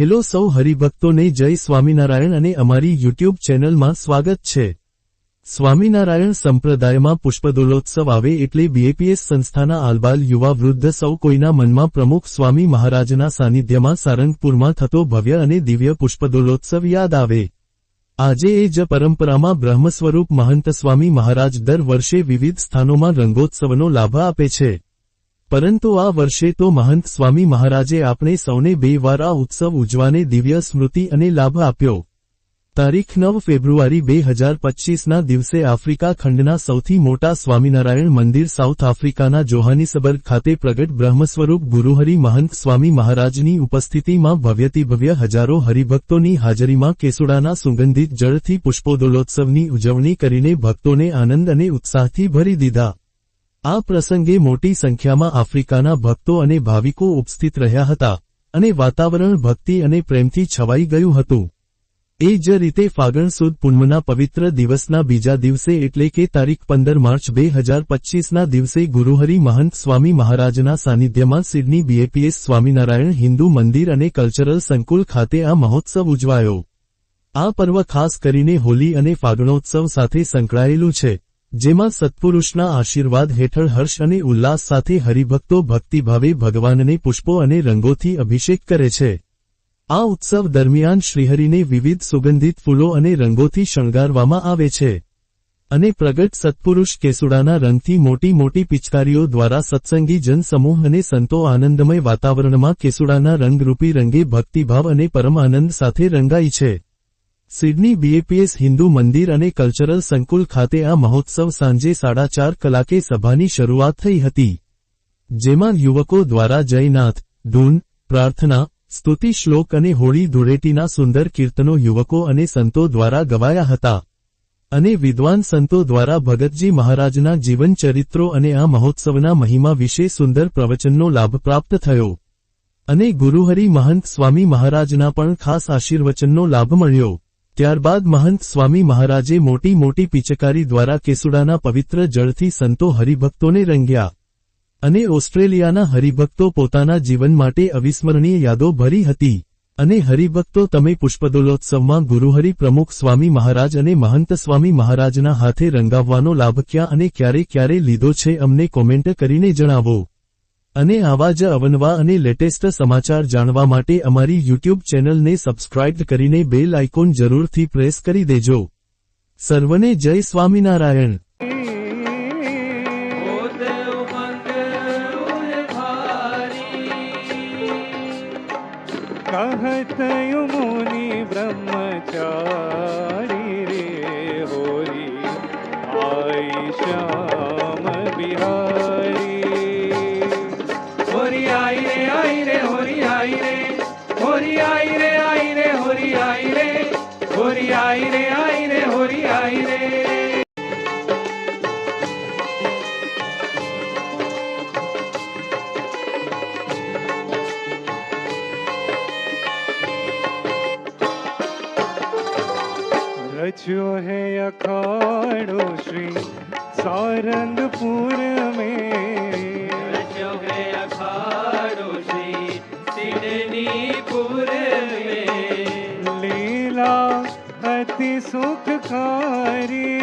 Hello સૌ હરિભક્તોને જય સ્વામિનારાયણ અને અમારી યુટ્યુબ ચેનલમાં સ્વાગત છે. સ્વામિનારાયણ સંપ્રદાયમાં પુષ્પદોલોત્સવ આવે એટલે બીએપીએસ સંસ્થાના આલબાલ યુવા વૃદ્ધ સૌ કોઈના મનમાં પ્રમુખ સ્વામી મહારાજના સાનિધ્યમાં સારંગપુરમાં થતો ભવ્ય અને દિવ્ય પુષ્પદોલોત્સવ યાદ આવે. આજે એ જ પરંપરામાં બ્રહ્મસ્વરૂપ મહંત સ્વામી મહારાજ દર વર્ષે વિવિધ સ્થાનોમાં રંગોત્સવનો લાભ આપે છે. પરંતુ આ વર્ષે તો મહંત સ્વામી મહારાજે આપણે સૌને બે વાર આ ઉત્સવ ઉજવાને દિવ્ય સ્મૃતિ અને લાભ આપ્યો. તારીખ નવ ફેબ્રુઆરી બે હજાર પચ્ચીસના દિવસે આફ્રિકા ખંડના સૌથી મોટા સ્વામિનારાયણ મંદિર સાઉથ આફ્રિકાના જોહાનિસબર્ગ ખાતે પ્રગટ બ્રહ્મસ્વરૂપ ગુરુહરિ મહંત સ્વામી મહારાજની ઉપસ્થિતિમાં ભવ્યથી ભવ્ય હજારો હરિભક્તોની હાજરીમાં કેસુડાના સુગંધિત જળથી પુષ્પોદોલોત્સવની ઉજવણી કરીને ભક્તોને આનંદ અને ઉત્સાહથી ભરી દીધા. આ પ્રસંગે મોટી સંખ્યામાં આફ્રિકાના ભક્તો અને ભાવિકો ઉપસ્થિત રહ્યા હતા અને વાતાવરણ ભક્તિ અને પ્રેમથી છવાઈ ગયું હતું. એ જ રીતે ફાગણ સુદ પૂનમના પવિત્ર દિવસના બીજા દિવસે એટલે કે તારીખ પંદર માર્ચ બે હજાર પચ્ચીસના દિવસે ગુરુહરિ મહંત સ્વામી મહારાજના સાનિધ્યમાં સિડની બીએપીએસ સ્વામિનારાયણ હિન્દુ મંદિર અને કલ્ચરલ સંકુલ ખાતે આ મહોત્સવ ઉજવાયો. આ પર્વ ખાસ કરીને હોલી અને ફાગણોત્સવ સાથે સંકળાયેલું છે. જેમાં સત્પુરુષના આશીર્વાદ હેઠળ હર્ષ અને ઉલ્લાસ સાથે હરિભક્તો ભક્તિભાવે ભગવાનને પુષ્પો અને રંગોથી અભિષેક કરે છે. આ ઉત્સવ દરમિયાન શ્રીહરિને વિવિધ સુગંધિત ફૂલો અને રંગોથી શણગારવામાં આવે છે. અને પ્રગટ સત્પુરુષ કેસુડાના રંગથી મોટી મોટી પિચકારીઓ દ્વારા સત્સંગી જનસમૂહ અને સંતો આનંદમય વાતાવરણમાં કેસુડાના રંગરૂપી રંગે ભક્તિભાવ અને પરમ આનંદ સાથે રંગાય છે. સિડની બીએપીએસ હિન્દુ મંદિર અને કલ્ચરલ સંકુલ ખાતે આ મહોત્સવ સાંજે સાડા ચાર કલાકે સભાની શરૂઆત થઈ હતી. જેમાં યુવકો દ્વારા જયનાથ, ધૂન, પ્રાર્થના, સ્તુતિ શ્લોક અને હોળી ધૂળેટીના સુંદર કીર્તનો યુવકો અને સંતો દ્વારા ગવાયા હતા. અને વિદ્વાન સંતો દ્વારા ભગતજી મહારાજના જીવન ચરિત્રો અને આ મહોત્સવના મહિમા વિશે સુંદર પ્રવચનનો લાભ પ્રાપ્ત થયો. અને ગુરુહરિ મહંત સ્વામી મહારાજના પણ ખાસ આશીર્વચનનો લાભ મળ્યો. ત્યારબાદ મહંત સ્વામી મહારાજે મોટી મોટી પિચકારી દ્વારા કેસુડાના પવિત્ર જળથી સંતો હરિભક્તોને રંગ્યા અને ઓસ્ટ્રેલિયાના હરિભક્તો પોતાના જીવન માટે અવિસ્મરણીય યાદો ભરી હતી. અને હરિભક્તો તમે પુષ્પદોલોત્સવમાં ગુરુહરિ પ્રમુખ સ્વામી મહારાજ અને મહંત સ્વામી મહારાજના હાથે રંગાવવાનો લાભ ક્યાં અને ક્યારે ક્યારે લીધો છે અમને કોમેન્ટ કરીને જણાવો. અને આવા જ અવનવા અને લેટેસ્ટ સમાચાર જાણવા માટે અમારી યુટ્યુબ ચેનલને સબસ્ક્રાઇબ કરીને બેલ આઇકોન જરૂરથી પ્રેસ કરી દેજો સર્વને જય સ્વામિનારાયણ દેવ મંગળ ભારી कहत मुनि ब्रह्मचारी रे होरी आई આઈ રે હોરી આઈ રે આઈ રે હોરી આઈ રે હોરી આઈ રે આઈ રે હોરી આઈ રે रचो है अखाड़ो श्री सारंगपुर में सुखकारी